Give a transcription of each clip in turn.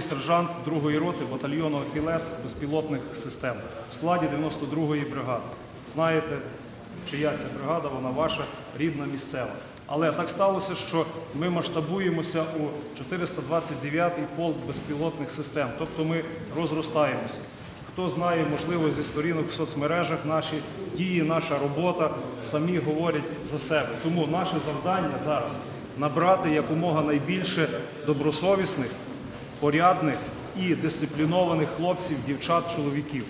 молодший сержант 2-ї роти батальйону Ахілес безпілотних систем в складі 92-ї бригади. Знаєте, чия ця бригада, вона ваша рідна місцева. Але так сталося, що ми масштабуємося у 429-й полк безпілотних систем, тобто ми розростаємося. Хто знає, можливо, зі сторінок в соцмережах наші дії, наша робота самі говорять за себе. Тому наше завдання зараз набрати якомога найбільше добросовісних, порядних і дисциплінованих хлопців, дівчат, чоловіків.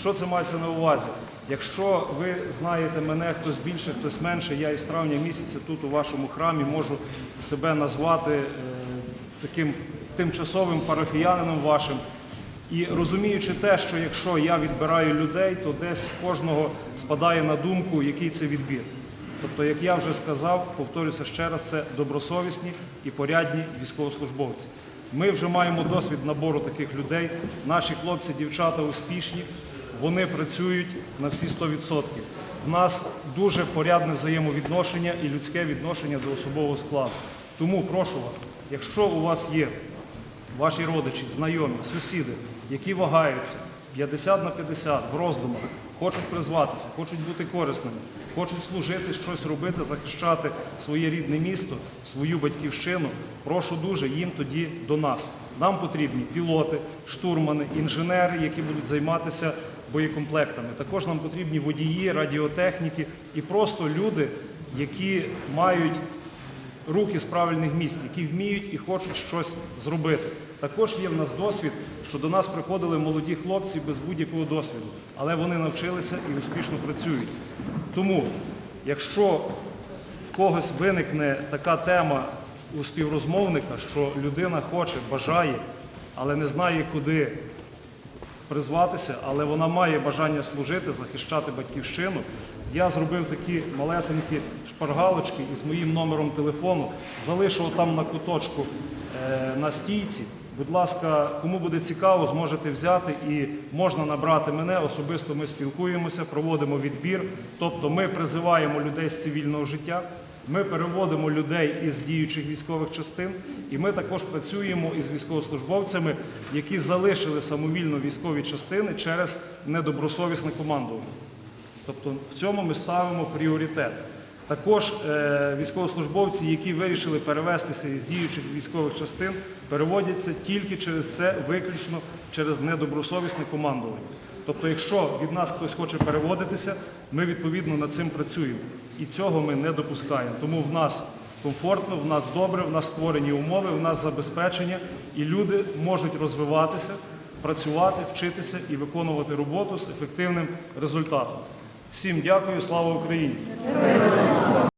Що це мається на увазі? Якщо ви знаєте мене, хтось більше, хтось менше, я із травня місяця тут у вашому храмі можу себе назвати е, таким тимчасовим парафіянином вашим. І розуміючи те, що якщо я відбираю людей, то десь кожного спадає на думку, який це відбір. Тобто, як я вже сказав, повторюся ще раз, це добросовісні і порядні військовослужбовці. Ми вже маємо досвід набору таких людей. Наші хлопці, дівчата успішні, вони працюють на всі 100%. В нас дуже порядне взаємовідношення і людське відношення до особового складу. Тому прошу вас, якщо у вас є ваші родичі, знайомі, сусіди, які вагаються 50 на 50 в роздумах, хочуть призватися, хочуть бути корисними, хочуть служити, щось робити, захищати своє рідне місто, свою батьківщину, прошу дуже їм тоді до нас. Нам потрібні пілоти, штурмани, інженери, які будуть займатися боєкомплектами. Також нам потрібні водії, радіотехніки і просто люди, які мають руки з правильних місць, які вміють і хочуть щось зробити. Також є в нас досвід, що до нас приходили молоді хлопці без будь-якого досвіду, але вони навчилися і успішно працюють. Тому, якщо в когось виникне така тема у співрозмовника, що людина хоче, бажає, але не знає, куди призватися, але вона має бажання служити, захищати батьківщину. Я зробив такі малесенькі шпаргалочки із моїм номером телефону, залишив там на куточку е, на стійці. Будь ласка, кому буде цікаво, зможете взяти і можна набрати мене. Особисто ми спілкуємося, проводимо відбір. Тобто ми призиваємо людей з цивільного життя. Ми переводимо людей із діючих військових частин, і ми також працюємо із військовослужбовцями, які залишили самовільно військові частини через недобросовісне командування. Тобто в цьому ми ставимо пріоритет. Також е, військовослужбовці, які вирішили перевестися із діючих військових частин, переводяться тільки через це, виключно через недобросовісне командування. Тобто, якщо від нас хтось хоче переводитися, ми відповідно над цим працюємо. І цього ми не допускаємо. Тому в нас комфортно, в нас добре, в нас створені умови, в нас забезпечення, і люди можуть розвиватися, працювати, вчитися і виконувати роботу з ефективним результатом. Всім дякую, слава Україні!